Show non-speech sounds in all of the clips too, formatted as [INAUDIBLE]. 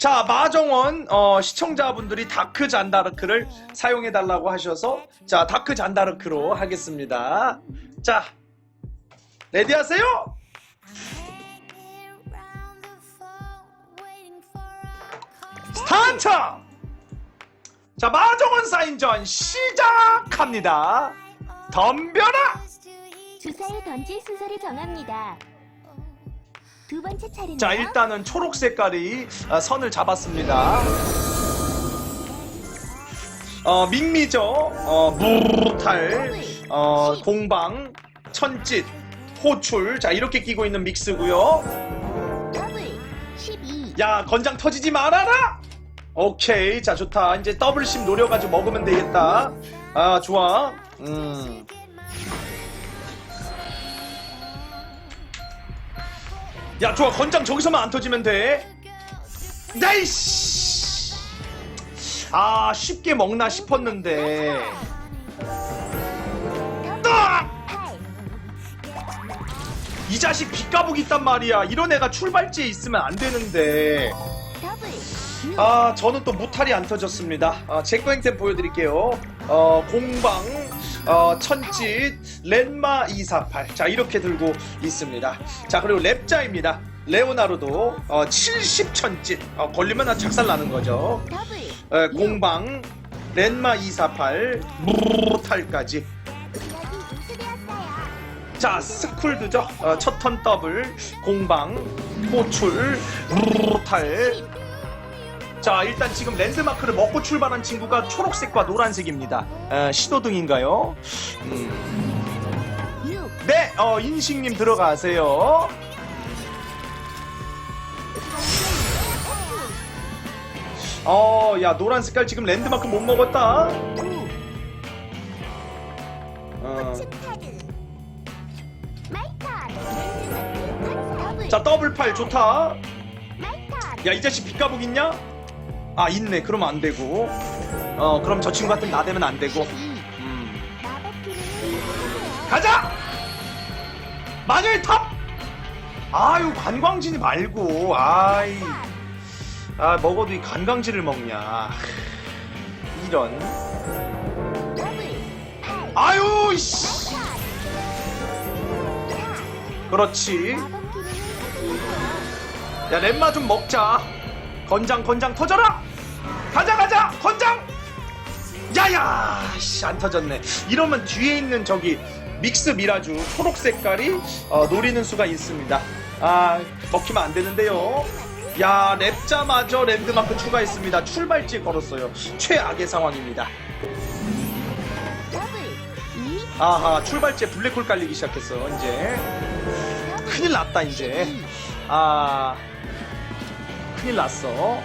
자, 마정원 어, 시청자분들이 다크 잔다르크를 사용해 달라고 하셔서 자, 다크 잔다르크로 하겠습니다. 자, 레디 하세요. 스타트! 자, 마정원 사인전 시작합니다. 덤벼라! 주사에 던질 순서를 정합니다. 두 번째 차례는 자, 일단은 초록 색깔이 아, 선을 잡았습니다. 어, 밍미죠. 어, 무탈, 어, 공방, 천짓, 호출. 자, 이렇게 끼고 있는 믹스고요. 더블 12 야, 건장 터지지 말아라! 오케이. 자, 좋다. 이제 더블 심 노려가지고 먹으면 되겠다. 아, 좋아. 음. 야, 좋아. 건장 저기서만 안 터지면 돼. 나이씨! 아, 쉽게 먹나 싶었는데. 아! 8이 자식 빚가북 있단 말이야. 이런 애가 출발지에 있으면 안 되는데. 더블 6 아, 저는 또 무탈이 안 터졌습니다. 아, 제거 행템 보여드릴게요. 어, 공방, 어, 천짓, 렌마 248. 자, 이렇게 들고 있습니다. 자, 그리고 랩자입니다. 레오나르도, 어, 70천짓. 어, 걸리면 나 작살 나는 거죠. 에, 공방, 렌마 248, 무탈까지. 자, 스쿨드죠. 어, 첫턴 더블, 공방, 호출, 무탈. 자, 일단 지금 랜드마크를 먹고 출발한 친구가 초록색과 노란색입니다. 에, 신호등인가요? 음. 6 네, 어, 인식님 들어가세요. 어, 야, 노란 색깔 지금 랜드마크 못 먹었다. 9 어. 자, 더블 팔 좋다. 야, 이 자식 빚가북 있냐? 아, 있네. 그러면 안 되고. 어, 그럼 저 친구 같은 나대면 안 되고. 12 음. 가자! 마녀의 탑! 아유, 관광지니 말고. 아이. 아, 먹어도 이 관광지를 먹냐. 이런. 더블 8 아유, 씨. 그렇지. 야, 렘마 좀 먹자. 건장, 건장 터져라! 가자, 가자! 건장! 야야! 씨, 안 터졌네. 이러면 뒤에 있는 저기 믹스 미라주 초록 색깔이 어, 노리는 수가 있습니다. 아, 먹히면 안 되는데요. 야, 랩자마저 랜드마크 추가했습니다. 출발지에 걸었어요. 최악의 상황입니다. 더블 2 아하, 출발지에 블랙홀 깔리기 시작했어, 이제. 큰일 났다, 이제. 아, 큰일 났어.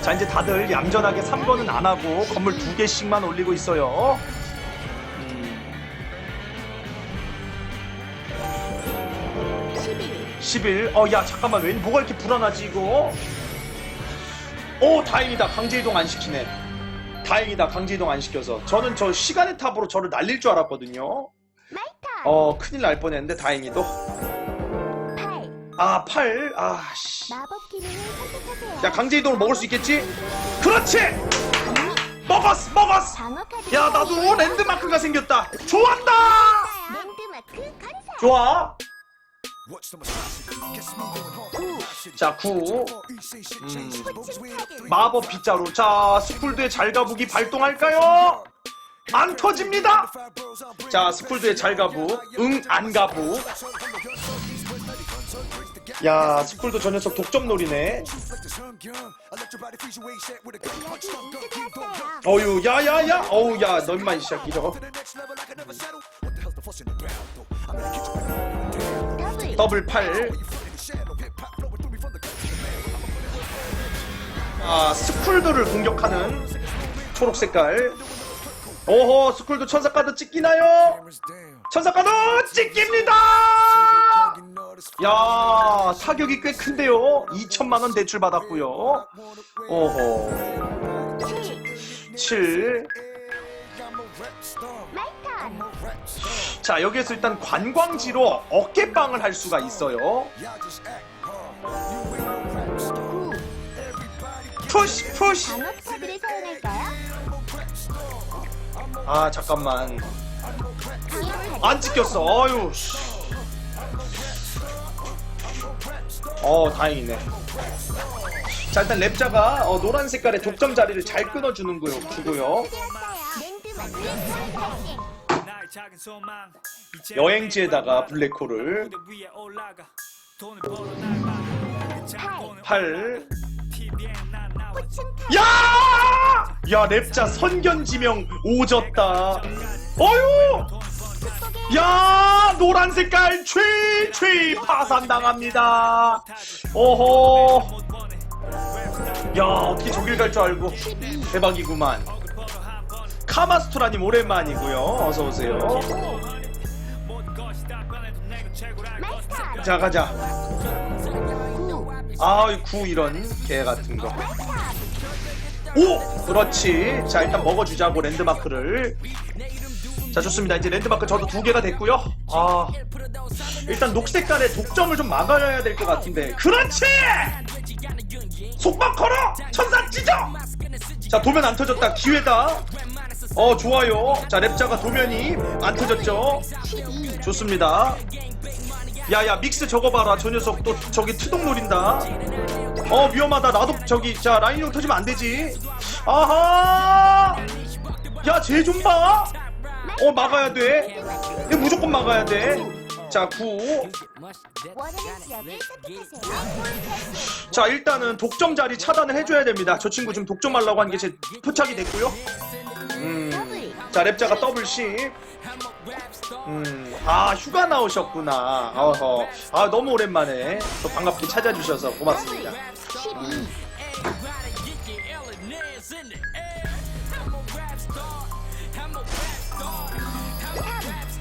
자, 이제 다들 얌전하게 3번은 안 하고 건물 두 개씩만 올리고 있어요. 음, 11 11. 어, 야, 잠깐만. 왜, 뭐가 이렇게 불안하지, 이거? 오, 다행이다. 강제이동 안 시키네. 다행이다. 강제이동 안 시켜서. 저는 저 시간의 탑으로 저를 날릴 줄 알았거든요. 어, 큰일 날 뻔했는데, 다행히도. 8 아, 8. 아, 씨. 마법 기능을 선택하세요. 야, 강제 이동을 먹을 수 있겠지? 그렇지! 먹었어! 먹었어! 방어 카드 야, 나도 랜드마크가 생겼다! 좋았다! 랜드마크 건설 좋아! 9 자, 9. 음, 마법 빗자루. 자, 스쿨드의 잘가북이 발동할까요? 안 터집니다! 자, 스쿨드의 잘가북. 응, 안 가북. 야, 스쿨드 저 녀석 독점 놀이네. 여기 우수되었어요. 어유, 야, 야, 야! 어우, 야, 너만 시작이죠. 더블 더블 8. 아, 스쿨드를 공격하는 초록 색깔. 오호, 스쿨드 천사 카드 찍기나요? 천사 카드 찍깁니다! 야, 사격이 꽤 큰데요? 2천만원 대출 받았고요. 오호. 7 7. 마이턴 자, 여기에서 일단 관광지로 어깨빵을 할 수가 있어요. 9 푸시 푸시? 아 잠깐만 안 찍혔어 어휴 씨. 어 다행이네. 자 일단 랩자가 어, 노란 색깔의 독점 자리를 잘 끊어주는 거요 주고요. 여행지에다가 블랙홀을 8 꽃은 카드 야! 야 랩자 선견지명 오졌다. 어휴 야 노란 색깔 최최 파산당합니다. 오호 야 어떻게 저길 갈 줄 알고. 12 대박이구만. 카마스토라님 오랜만이고요. 어서오세요. 자 가자. 9 아구 이런 개 같은 거. 오! 그렇지. 자, 일단 먹어주자고, 랜드마크를. 자, 좋습니다. 이제 랜드마크 저도 두 개가 됐고요. 아. 일단 녹색깔의 독점을 좀 막아야 될 것 같은데. 그렇지! 속박 걸어! 천사 찢어! 자, 도면 안 터졌다. 기회다. 어, 좋아요. 자, 랩자가 도면이 안 터졌죠? 12 좋습니다. 야야 믹스 저거 봐라 저 녀석 또 저기 투동 노린다. 어 위험하다 나도 저기 자 라인용 터지면 안 되지. 아하. 야 쟤 좀 봐. 어 막아야 돼. 이거 무조건 막아야 돼. 자 9. 원하는 지역을 선택하세요 자 일단은 독점 자리 차단을 해줘야 됩니다. 저 친구 지금 독점 하려고 한 게 제 포착이 됐고요. 음. 더블 자 랩자가 더블 10. 음, 아 휴가 나오셨구나. 어허, 아 너무 오랜만에 또 반갑게 찾아주셔서 고맙습니다.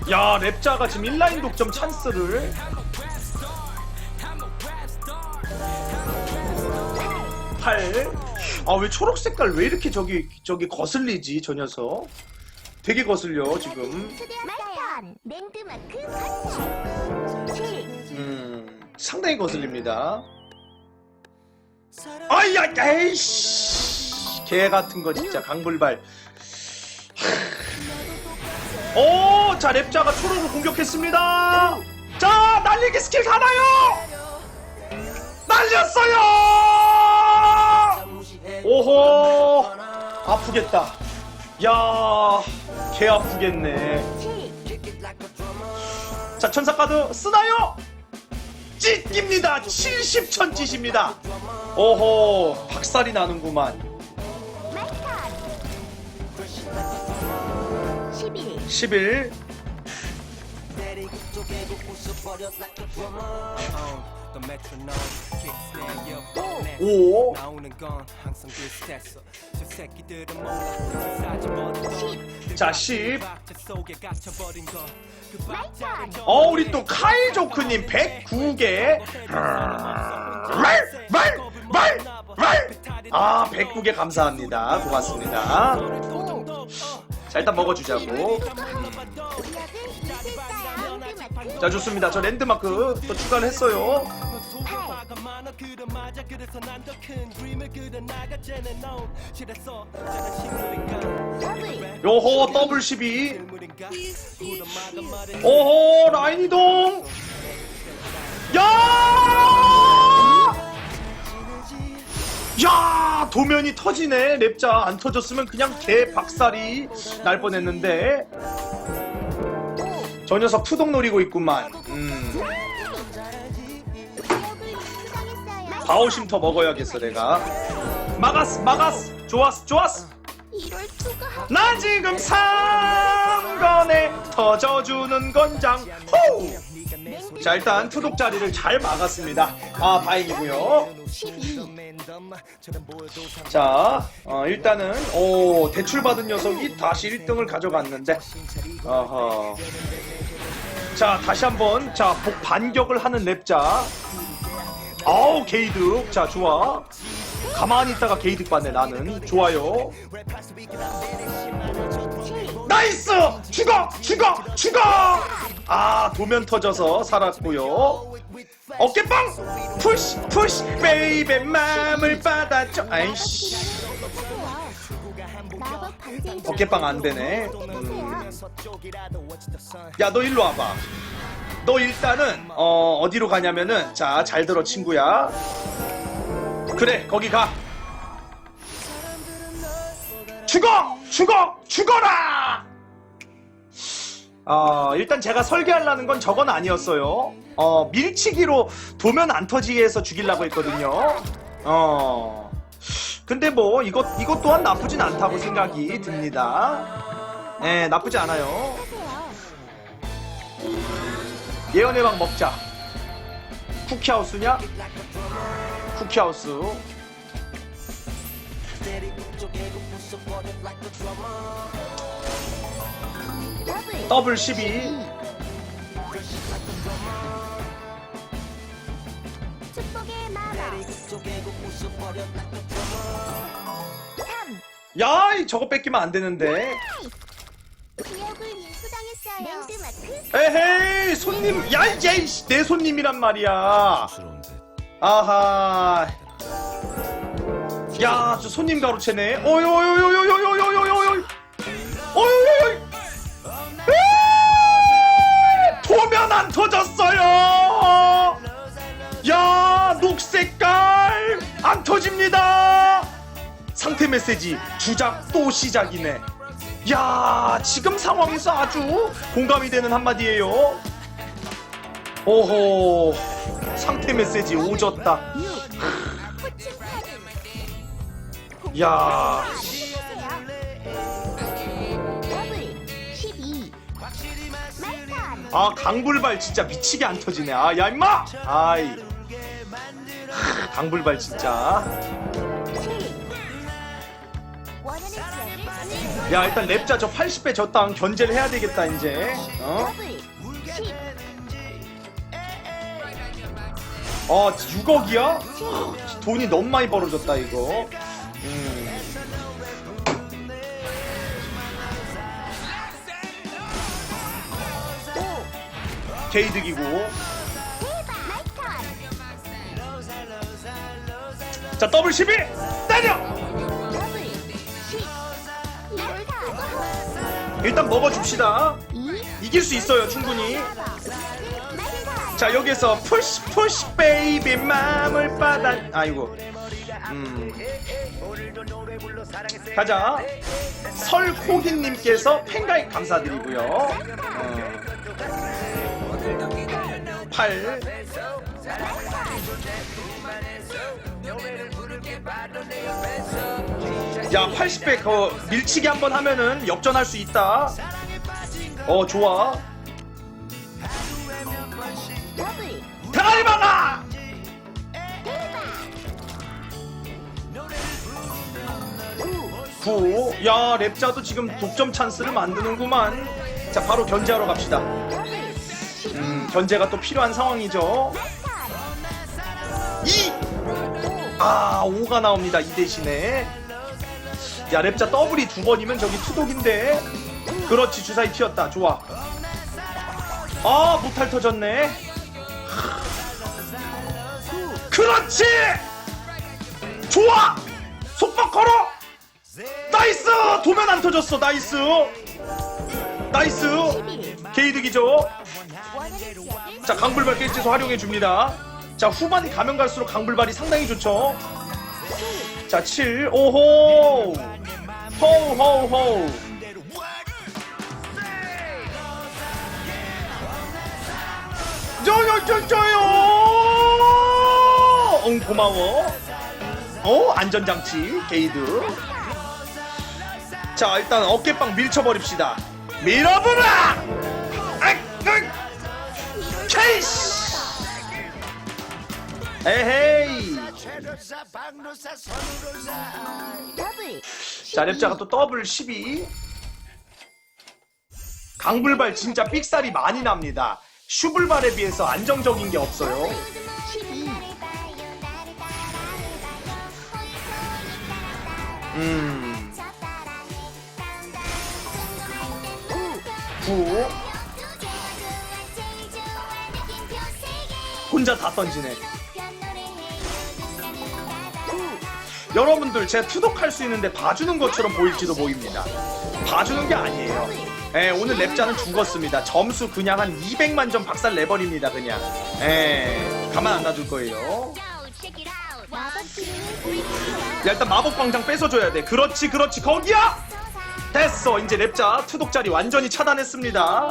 야 랩자가 지금 인라인 독점 찬스를 8. 아왜 초록 색깔 왜 이렇게 저기 저기 거슬리지 저 녀석? 되게 거슬려 지금. 마스터 랜드마크 컨트 7음 상당히 거슬립니다. 아야 에이씨 개 같은 거 진짜 강불발. 오, 자 랩자가 초록을 공격했습니다. 자 날리기 스킬 가나요? 날렸어요. 오호 아프겠다. 야, 개 아프겠네. 7자 천사 카드 쓰나요? 찢깁니다 70천 찢입니다 오호 박살이 나는구만 11 11 5 나오는 건 항상 비슷했어 저 새끼들은 몰라 싸집어도 자, 10. 박자 속에 갇혀버린 거그 박자를 어 우리 또 카이 조크님 109개. 말 말 말 말 아 109개 감사합니다. 고맙습니다. 5 자 일단 먹어주자고. 자 좋습니다. 저 랜드마크 또 추가를 했어요. 8 많아 그려 맞아 그래서 난 도면이 터지네. 랩자 안 터졌으면 그냥 개 박살이 날 뻔했는데. 저 녀석 투동 노리고 있구만. 음. 바오쉼터 먹어야겠어 내가. 막았어 막았어. 좋았어 좋았어. 나 지금 상건에 터져주는 건장. 호우 자 일단 투독 자리를 잘 막았습니다. 아 다행이고요. 12자 어, 일단은 오 대출 받은 녀석이 다시 1등을 가져갔는데. 어허. 자 다시 한번 자복 반격을 하는 랩자. 아우 게이득. 자 좋아. 가만히 있다가 게이득 받네 나는. 좋아요 나이스! 죽어! 죽어! 죽어! 아 도면 터져서 살았고요. 어깨빵! 푸시 푸시 베이베 맘을 받아줘 아이씨. 어깨빵 안 되네. 음. 야 너 일로 와봐. 너 일단은 어 어디로 가냐면은 자 잘 들어 친구야. 그래 거기 가 죽어 죽어 죽어라 어 일단 제가 설계하려는 건 저건 아니었어요 어 밀치기로 도면 안 터지게 해서 죽이려고 했거든요 어 근데 뭐 이것 이것 또한 나쁘진 않다고 생각이 듭니다 네 나쁘지 않아요. 예언의 방 먹자. 쿠키하우스냐? 쿠키하우스. 더블 더블 12. 축복의 마법 3 야, 이 저거 뺏기면 안 되는데. 지역을 인수당했어요. 랜드마크 에헤이, 손님. 야, 이제 내 손님이란 말이야. 아하. 야, 저 손님 가로채네. 어이, 어이, 어이, 어이, 어이, 어이, 어이, 어이, 어이. 어이, 어이, 도면 안 터졌어요. 야, 녹색깔 안 터집니다. 상태 메시지 주작 또 시작이네. 야, 지금 상황에서 아주 공감이 되는 한마디예요. 오호, 상태 메시지 오졌다. 야, 더블 12 말탄 아 강불발 진짜 미치게 안 터지네. 아, 야 임마. 아이, 하, 강불발 진짜. 7 원하는 지역을 야 일단 랩자 저 80배 저 땅 견제를 해야 되겠다 이제. 어? 더블 10 어 6억이야? 돈이 너무 많이 벌어졌다 이거. 게이득이고. 말탄 자 더블 12 때려. 더블 10 이걸 다 일단 먹어줍시다. 2 이길 수 있어요 충분히. 자 여기서 푸시 푸시 베이비 맘을 받아. 아이고. 음. 가자. 설코기님께서 팬가입 감사드리고요. 어. 8 야 80배 그 밀치기 한번 하면은 역전할 수 있다. 어 좋아. 대가리 박아 9. 야 랩자도 지금 독점 찬스를 만드는구만. 자 바로 견제하러 갑시다 견제가 또 필요한 상황이죠 2 아, 5가 나옵니다. 이 대신에. 야, 랩자 더블이 두 번이면 저기 투독인데. 그렇지, 주사위 튀었다. 좋아. 아, 무탈 터졌네. 그렇지! 좋아! 속박 걸어! 나이스! 도면 안 터졌어, 나이스! 나이스! 11 게이득이죠? 자, 강불발 깰지서 활용해 줍니다. 자, 후반 가면 갈수록 강불발이 상당히 좋죠. 자, 7. 오호! 호호호! 저요저저요! 응, 고마워. 어, 안전장치, 게이드. 자, 일단 어깨빵 밀쳐버립시다. 밀어보라! 에헤이! 더블 자, 랩자가 또 더블 12. 강불발 진짜 삑살이 많이 납니다. 슈불발에 비해서 안정적인 게 없어요. 12 음. 9. 혼자 다 던지네. 여러분들 제가 투독할 수 있는데 봐주는 것처럼 보일지도 보입니다. 봐주는 게 아니에요. 예, 오늘 랩자는 죽었습니다. 점수 그냥 한 200만 점 박살 내버립니다, 그냥. 예, 가만 안 놔둘 거예요. 야, 일단 마법 광장 뺏어줘야 돼. 그렇지, 그렇지, 거기야! 됐어. 이제 랩자 투독 자리 완전히 차단했습니다.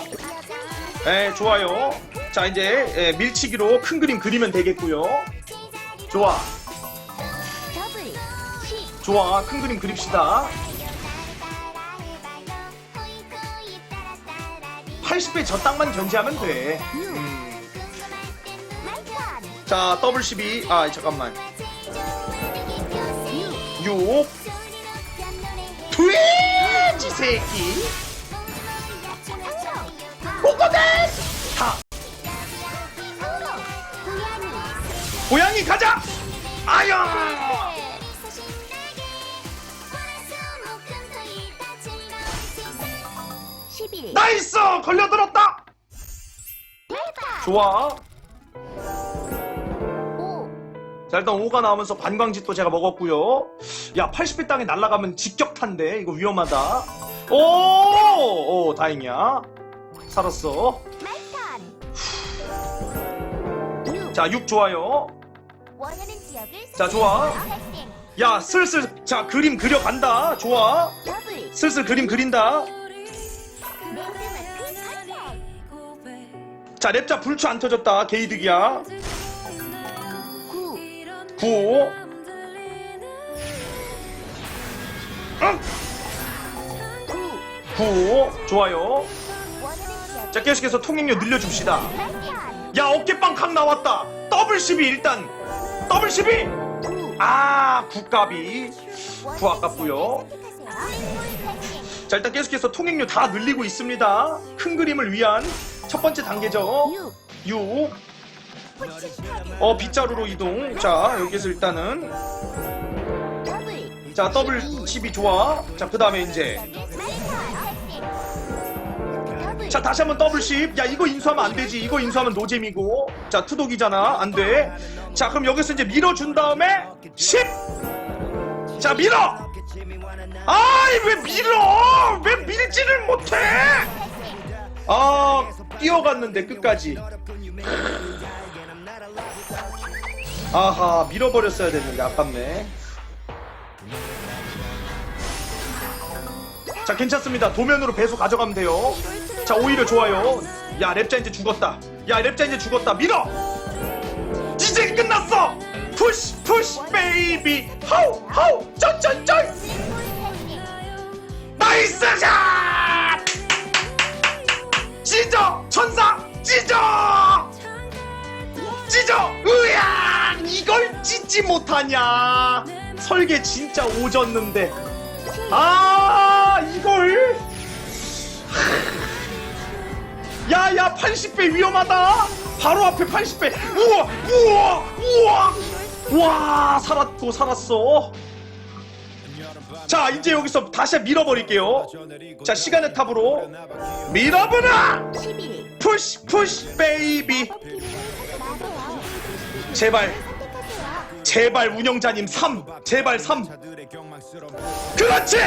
예, 좋아요. 자, 이제 예, 밀치기로 큰 그림 그리면 되겠고요. 좋아, 더블 10 좋아. 큰 그림 그립시다. 80배 저 땅만 견제하면 돼. 음. 더블 12. 아, 잠깐만. 6 6. 돼지 새끼. 꼬꼬데스! 다. 고양이 가자! 아야! 나이스! 걸려들었다! 좋아. 5 자, 일단 5가 나오면서 반광짓도 제가 먹었고요. 야, 80배 땅에 날아가면 직격탄데? 이거 위험하다. 오! 오, 다행이야. 살았어. 마이턴 6 자, 6 좋아요. 자, 좋아. 야, 슬슬, 자, 그림 그려 간다. 좋아. 더블 슬슬 그림 그린다. 자, 랩자 불초 안 터졌다. 게이득이야. 9 9. 응? 9 9. 좋아요. 자, 계속해서 통행료 늘려줍시다. 야, 어깨빵 칵 나왔다. 더블 12 일단. 더블 12. 9 아, 국값이. 구 아깝고요. 자, 일단 계속해서 통행료 다 늘리고 있습니다. 큰 그림을 위한 첫 번째 단계죠. 6 6. 푸시 카드 어, 빗자루로 이동. 자, 여기서 일단은. 자, 더블 12 좋아. 자, 그 다음에 이제. 자, 다시 한번 더블 10. 야, 이거 인수하면 안 되지. 이거 인수하면 노잼이고. 자, 투독이잖아. 안 돼. 자, 그럼 여기서 이제 밀어준 다음에 10. 자, 밀어. 아이, 왜 밀어? 왜 밀지를 못해? 아, 뛰어갔는데 끝까지. 아하, 밀어버렸어야 됐는데 아깝네. 자, 괜찮습니다. 도면으로 배수 가져가면 돼요. 자, 오히려 좋아요. 야, 랩자 이제 죽었다. 야, 랩자 이제 죽었다. 밀어! 이제 끝났어! 푸시, 푸시, 베이비! 하우, 하우! 쩔쩔쩔! 나이스 샷! 찢어! 천사! 찢어! 찢어! 으야! 이걸 찢지 못하냐! 설계 진짜 오졌는데. 아, 이걸! 야, 야, 80배 위험하다! 바로 앞에 80배! 우와! 우와! 우와! 와, 살았고, 살았어. 자, 이제 여기서 다시 밀어버릴게요. 자, 시간의 탑으로 밀어보라! 11 푸시, 푸시, 베이비. 제발, 제발, 운영자님 3. 제발 3. 그렇지!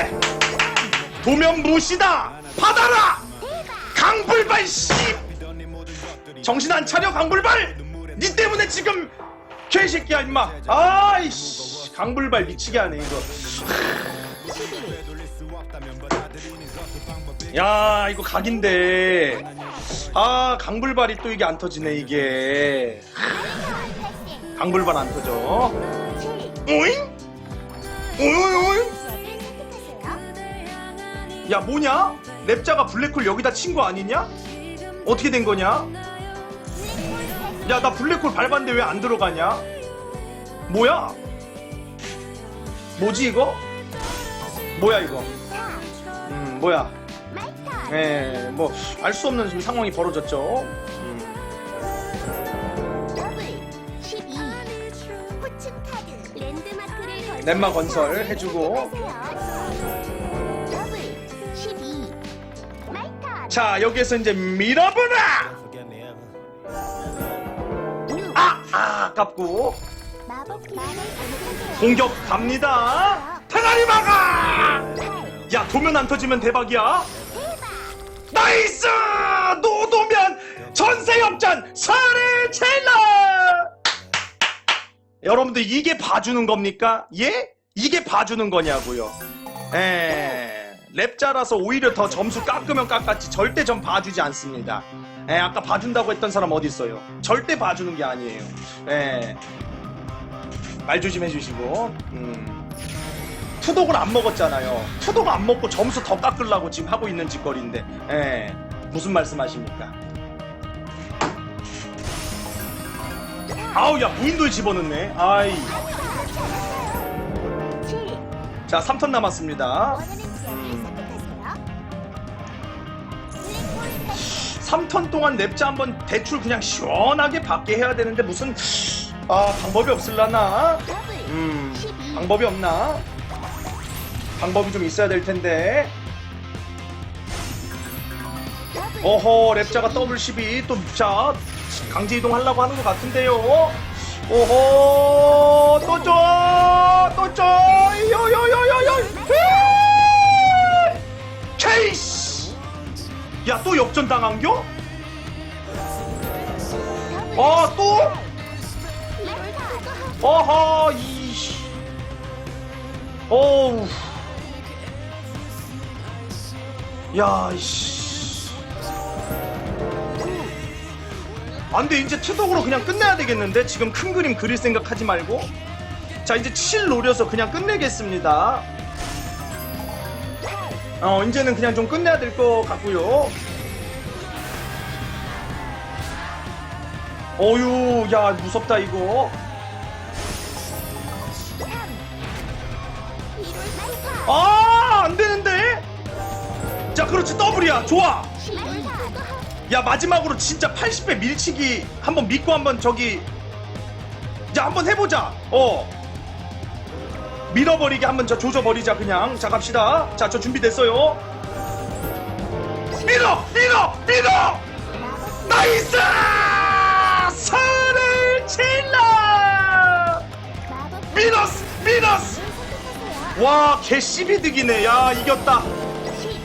도면 무시다! 받아라! 강불발 씨! 정신 안 차려 강불발! 니 때문에 지금 개새끼야 임마! 아이씨 강불발 미치게 하네 이거 11 야 이거 각인데 아 강불발이 또 이게 안 터지네 이게 강불발 안 터져 7 오잉? 오잉 오잉? 야 뭐냐? 랩자가 블랙홀 여기다 친 거 아니냐? 어떻게 된 거냐? 야 나 블랙홀 밟았는데 왜 안 들어가냐? 뭐야? 뭐지 이거? 뭐야 이거? 4음 뭐야? 예, 뭐 알 수 없는 지금 상황이 벌어졌죠. 음. 더블 12 호츠 카드 랜드마크를 건설 랜마 건설 해주고. 더블 12 마이턴 자 여기에서 이제 밀어보라. 6아 아, 아깝고. 마법 기술을 선택하세요. 공격 갑니다. 테라리 막아! 야, 도면 안 터지면 대박이야. 나이스! 노도면 전세 역전 사례 첼러! 여러분들 이게 봐주는 겁니까? 예? 이게 봐주는 거냐고요. 에 랩자라서 오히려 더 점수 깎으면 깎았지 절대 전 봐주지 않습니다. 에 아까 봐준다고 했던 사람 어디 있어요? 절대 봐주는 게 아니에요. 에말 조심해 주시고 음. 투독을 안 먹었잖아요. 투독 안 먹고 점수 더 깎으려고 지금 하고 있는 짓거리인데 에 무슨 말씀하십니까? 아우 야 무인도에 집어넣네. 아이 7. 자 3턴 남았습니다. 원하는 지역을 선택하세요. 블랙홀 3턴 동안 냅자 한번 대출 그냥 시원하게 받게 해야 되는데 무슨 아 방법이 없을라나? 음 12. 방법이 없나? 방법이 좀 있어야 될 텐데. 어허 랩자가 더블 12 또 자 강제 이동하려고 하는 것 같은데요. 오호 또 줘 또 줘 요 요 요 요 요 케이스 야 또 역전 당한겨? 어 또? 랩타. 어허 이씨 어우 야 이씨. 안 돼 이제 투독으로 그냥 끝내야 되겠는데? 지금 큰 그림 그릴 생각 하지 말고. 자 이제 7 노려서 그냥 끝내겠습니다. 어 이제는 그냥 좀 끝내야 될 것 같고요. 어유 야 무섭다 이거. 아, 안 되는데? 자, 그렇지, 더블이야. 좋아. 타. 야, 마지막으로 진짜 80배 밀치기 한번 믿고 한번 저기. 야, 한번 해보자. 어. 밀어버리게 한번 저 조져버리자, 그냥. 자, 갑시다. 자, 저 준비됐어요. 밀어! 밀어! 밀어! 나이스! 마법 미너스! 미너스! 선택하세요. 와, 개 씨비득이네. 야, 이겼다.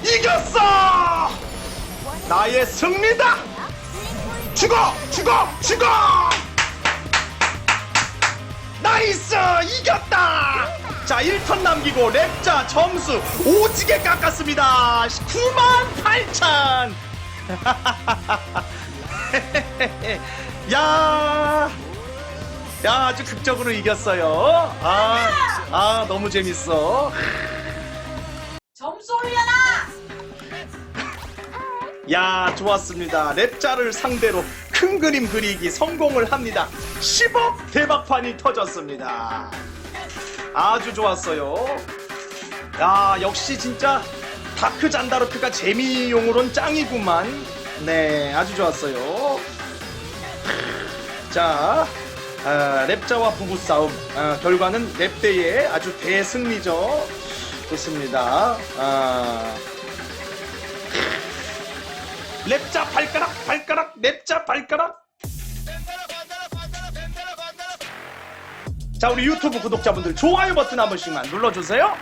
10. 이겼어! 나의 승리다! 죽어! 죽어! 죽어! 나이스! 이겼다! 자, 1턴 남기고 랩자 점수 오지게 깎았습니다. 98,000! [LAUGHS] 야! 야, 아주 극적으로 이겼어요. 아, 아, 너무 재밌어. 점수 올려라! 야 좋았습니다. 랩자를 상대로 큰 그림 그리기 성공을 합니다. 10억 대박판이 터졌습니다. 아주 좋았어요. 야 역시 진짜 다크 잔다르크가 재미용으론 짱이구만. 네 아주 좋았어요. 자 아, 랩자와 부부싸움. 아, 결과는 랩대의 아주 대승리죠. 좋습니다. 아, 랩자 발가락 발가락 랩자 발가락. 자 우리 유튜브 구독자분들 좋아요 버튼 한 번씩만 눌러주세요